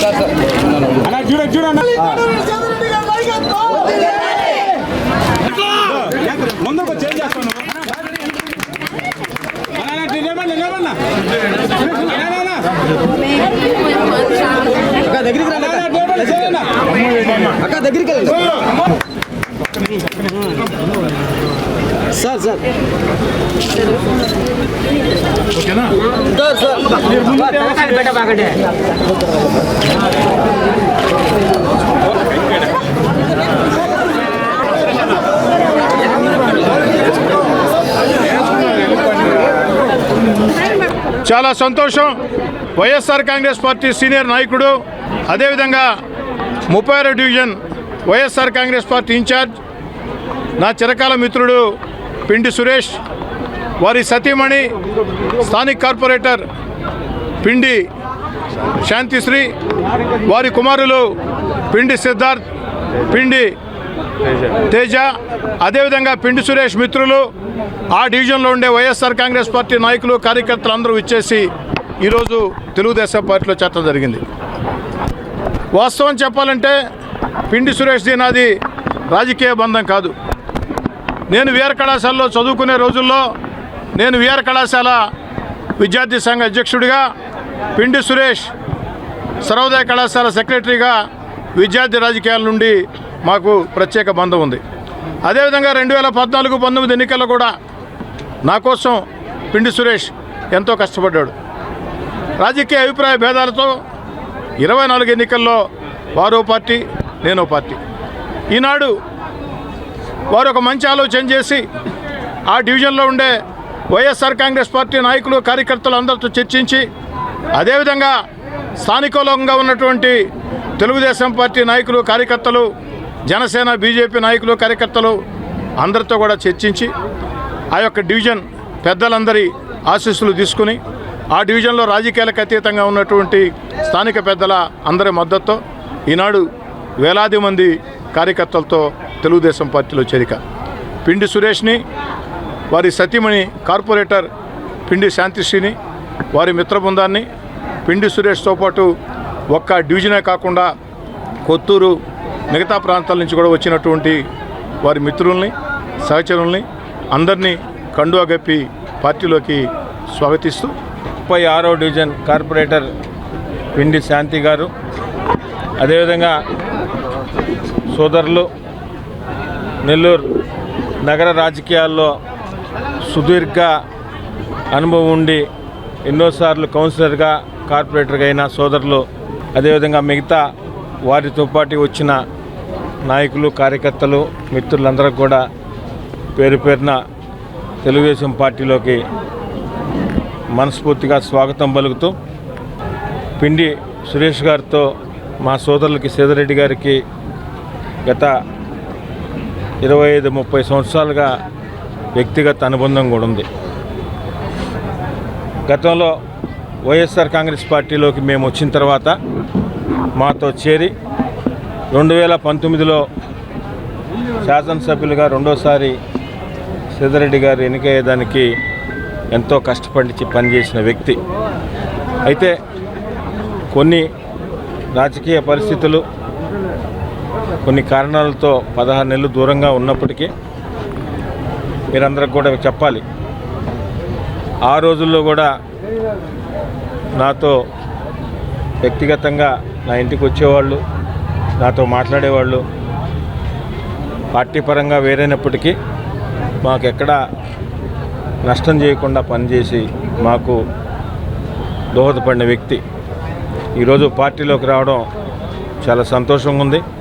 అన్న చూడ చూడన్న ముందుకు చేంజ్ చేస్తాను అక్క దగ్గరికి అక్క. దగ్గరికి సార్ సార్ ఓకేనా? చాలా సంతోషం. వైఎస్ఆర్ కాంగ్రెస్ పార్టీ సీనియర్ నాయకుడు అదేవిధంగా ముప్పై ఆరు division YSR Congress party incharge నా చిరకాల మిత్రుడు పిండి సురేష్. వారి సతీమణి స్థానిక కార్పొరేటర్ పిండి శాంతిశ్రీ వారి కుమారులు పిండి సిద్ధార్థ్ పిండి తేజ అదేవిధంగా పిండి సురేష్ మిత్రులు ఆ డివిజన్లో ఉండే వైఎస్ఆర్ కాంగ్రెస్ పార్టీ నాయకులు కార్యకర్తలు అందరూ ఇచ్చేసి ఈరోజు తెలుగుదేశం పార్టీలో చేరడం జరిగింది. వాస్తవం చెప్పాలంటే పిండి సురేష్ నాది రాజకీయ బంధం కాదు. నేను వీర కళాశాలలో చదువుకునే రోజుల్లో నేను విఆర్ కళాశాల విద్యార్థి సంఘ అధ్యక్షుడిగా పిండి సురేష్ సర్వోదయ కళాశాల సెక్రటరీగా విద్యార్థి రాజకీయాల నుండి మాకు ప్రత్యేక బంధం ఉంది. అదేవిధంగా రెండు వేల పద్నాలుగు పంతొమ్మిది ఎన్నికల్లో కూడా నా కోసం పిండి సురేష్ ఎంతో కష్టపడ్డాడు. రాజకీయ అభిప్రాయ భేదాలతో ఇరవై నాలుగు ఎన్నికల్లో వారో పార్టీ నేనో పార్టీ. ఈనాడు వారు ఒక మంచి ఆలోచన చేసి ఆ డివిజన్లో ఉండే వైఎస్ఆర్ కాంగ్రెస్ పార్టీ నాయకులు కార్యకర్తలు అందరితో చర్చించి అదేవిధంగా స్థానికంగా ఉన్నటువంటి తెలుగుదేశం పార్టీ నాయకులు కార్యకర్తలు జనసేన బీజేపీ నాయకులు కార్యకర్తలు అందరితో కూడా చర్చించి ఆ యొక్క డివిజన్ పెద్దలందరి ఆశీస్సులు తీసుకుని ఆ డివిజన్లో రాజకీయాలకు అతీతంగా ఉన్నటువంటి స్థానిక పెద్దల అందరి మద్దతుతో ఈనాడు వేలాది మంది కార్యకర్తలతో తెలుగుదేశం పార్టీలో చేరిక. పిండి సురేష్ని వారి సతీమణి కార్పొరేటర్ పిండి శాంతిశ్రీని వారి మిత్ర బృందాన్ని పిండి సురేష్తో పాటు ఒక్క డివిజనే కాకుండా కొత్తూరు మిగతా ప్రాంతాల నుంచి కూడా వచ్చినటువంటి వారి మిత్రుల్ని సహచరుల్ని అందరినీ కండువా గప్పి పార్టీలోకి స్వాగతిస్తూ ముప్పై ఆరో డివిజన్ కార్పొరేటర్ పిండి శాంతి గారు అదేవిధంగా సోదరులు నెల్లూరు నగర రాజకీయాల్లో సుదీర్ఘ అనుభవం ఉండి ఎన్నోసార్లు కౌన్సిలర్గా కార్పొరేటర్గా అయిన సోదరులు అదేవిధంగా మిగతా వారితో పాటు వచ్చిన నాయకులు కార్యకర్తలు మిత్రులందరూ కూడా పేరు పేరున తెలుగుదేశం పార్టీలోకి మనస్ఫూర్తిగా స్వాగతం పలుకుతూ పిండి సురేష్ గారితో మా సోదరులకి సేదరెడ్డి గారికి గత ఇరవై ఐదు ముప్పై సంవత్సరాలుగా వ్యక్తిగత అనుబంధం కూడా ఉంది. గతంలో వైఎస్ఆర్ కాంగ్రెస్ పార్టీలోకి మేము వచ్చిన తర్వాత మాతో చేరి రెండు వేల పంతొమ్మిదిలో శాసనసభ్యులుగా రెండోసారి సిద్ధారెడ్డి గారు ఎన్నికయ్యేదానికి ఎంతో కష్టపడి పనిచేసిన వ్యక్తి. అయితే కొన్ని రాజకీయ పరిస్థితులు కొన్ని కారణాలతో పదహారు నెలలు దూరంగా ఉన్నప్పటికీ మీరందరికి కూడా చెప్పాలి. ఆ రోజుల్లో కూడా నాతో వ్యక్తిగతంగా నా ఇంటికి వచ్చేవాళ్ళు నాతో మాట్లాడేవాళ్ళు పార్టీ పరంగా వేరైనప్పటికీ మాకు నష్టం చేయకుండా పనిచేసి మాకు దోహదపడిన వ్యక్తి. ఈరోజు పార్టీలోకి రావడం చాలా సంతోషంగా ఉంది.